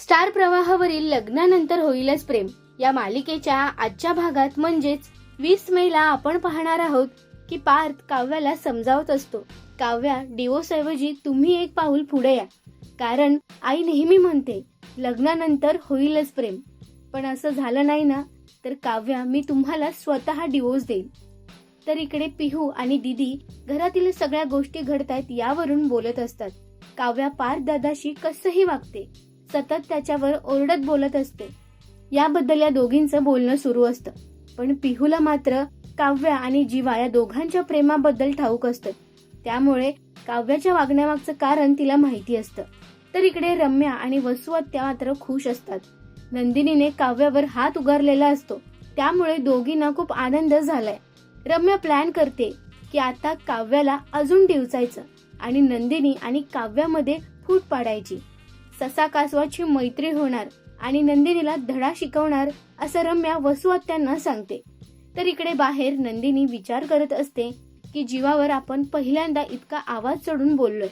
Star प्रवाहावरील लग्नानंतर होईलच प्रेम. या मालिकेच्या आजच्या भागात म्हणजेच वीस मेला आपण पाहणार आहोत की पार्थ काव्याला समजावत असतो. काव्या डिवोर्स ऐवजी तुम्ही एक पाऊल पुढे या. कारण आई नेहमी म्हणते लग्नानंतर होईलच प्रेम. पण असं झालं नाही ना तर काव्या मी तुम्हाला स्वतः डिवोर्स देईल तर इकडे पिहू आणि दिदी घरातील सगळ्या गोष्टी घडतायत यावरून बोलत असतात. काव्या पार्थ दादाशी कसंही वागते. सतत त्याच्यावर ओरडत बोलत असते. याबद्दल या दोघींचं बोलणं सुरू असतं. पण पिहूला मात्र काव्या आणि जीवा या दोघांच्या प्रेमाबद्दल ठाऊक असतं. त्यामुळे काव्याच्या वागण्यामागचं कारण तिला माहिती असतं. तर इकडे रम्या आणि वसुआत्या मात्र खुश असतात. नंदिनीने काव्यावर हात उगारलेला असतो. त्यामुळे दोघींना खूप आनंद झालाय. रम्या प्लॅन करते की आता काव्याला अजून डिवचायचं आणि नंदिनी आणि काव्यामध्ये फूट पाडायची. ससा कासवाची मैत्री होणार आणि नंदिनीला धडा शिकवणार असं रम्या वसुआत्यांना सांगते. तर इकडे बाहेर नंदिनी विचार करत असते की जीवावर आपण पहिल्यांदा इतका आवाज चढून बोललोय.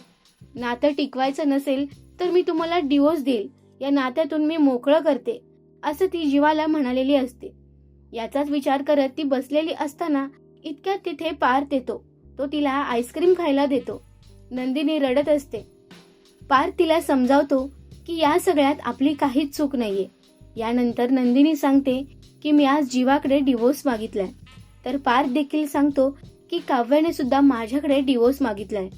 नातं टिकवायचं नसेल तर मी तुम्हाला डिवोर्स देईल. या नात्यातून मी मोकळं करते असं ती जीवाला म्हणालेली असते. याचाच विचार करत ती बसलेली असताना इतक्यात तिथे पार्थ येतो तो तिला आईस्क्रीम खायला देतो. नंदिनी रडत असते. पार्थ तिला समजावतो की या सगळ्यात आपली काहीच चूक नाहीये. यानंतर नंदिनी सांगते की मी आज जीवाकडे डिवोर्स मागितलाय. तर पार्थ देखील सांगतो की काव्याने सुद्धा माझ्याकडे डिवोर्स मागितलाय.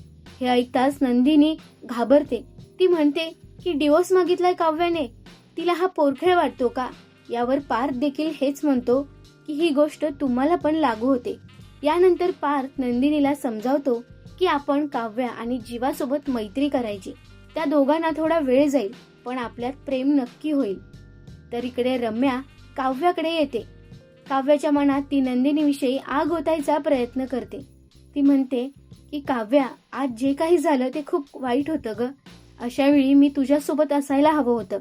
हे ऐकताच नंदिनी घाबरते. ती म्हणते की डिवोर्स मागितलाय काव्याने? तिला हा पोरखेळ वाटतो का? यावर पार्थ देखील हेच म्हणतो की ही गोष्ट तुम्हाला पण लागू होते. यानंतर पार्थ नंदिनीला समजावतो की आपण काव्या आणि जीवासोबत मैत्री करायची. त्या दोघांना थोडा वेळ जाईल पण आपल्यात प्रेम नक्की होईल. तर इकडे रम्या काव्याकडे येते. काव्याच्या मनात ती नंदिनीविषयी आग ओतायचा प्रयत्न करते. ती म्हणते की काव्या आज जे काही झालं ते खूप वाईट होतं ग. अशावेळी मी तुझ्यासोबत असायला हवं होतं.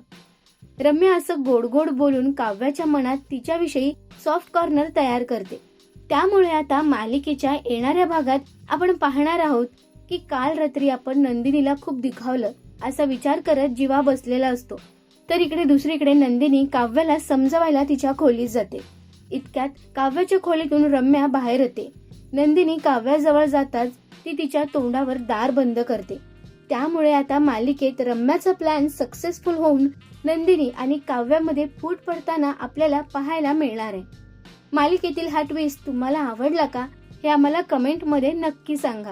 रम्या असं गोड गोड बोलून काव्याच्या मनात तिच्याविषयी सॉफ्ट कॉर्नर तयार करते. त्यामुळे आता मालिकेच्या येणाऱ्या भागात आपण पाहणार आहोत की काल रात्री आपण नंदिनीला खूप दिखावलं. असा विचार करत जीवा बसलेला असतो. तर इकडे दुसरीकडे नंदिनी काव्याला समजवायला तिच्या खोलीत जाते. इतक्यात काव्याच्या खोलीतून रम्या बाहेर येते. नंदिनी काव्याजवळ जाताच ती तिच्या तोंडावर दार बंद करते. त्यामुळे आता मालिकेत रम्याचा प्लॅन सक्सेसफुल होऊन नंदिनी आणि काव्यामध्ये फूट पडताना आपल्याला पाहायला मिळणार आहे. मालिकेतील हा ट्विस्ट तुम्हाला आवडला का हे आम्हाला कमेंटमध्ये नक्की सांगा.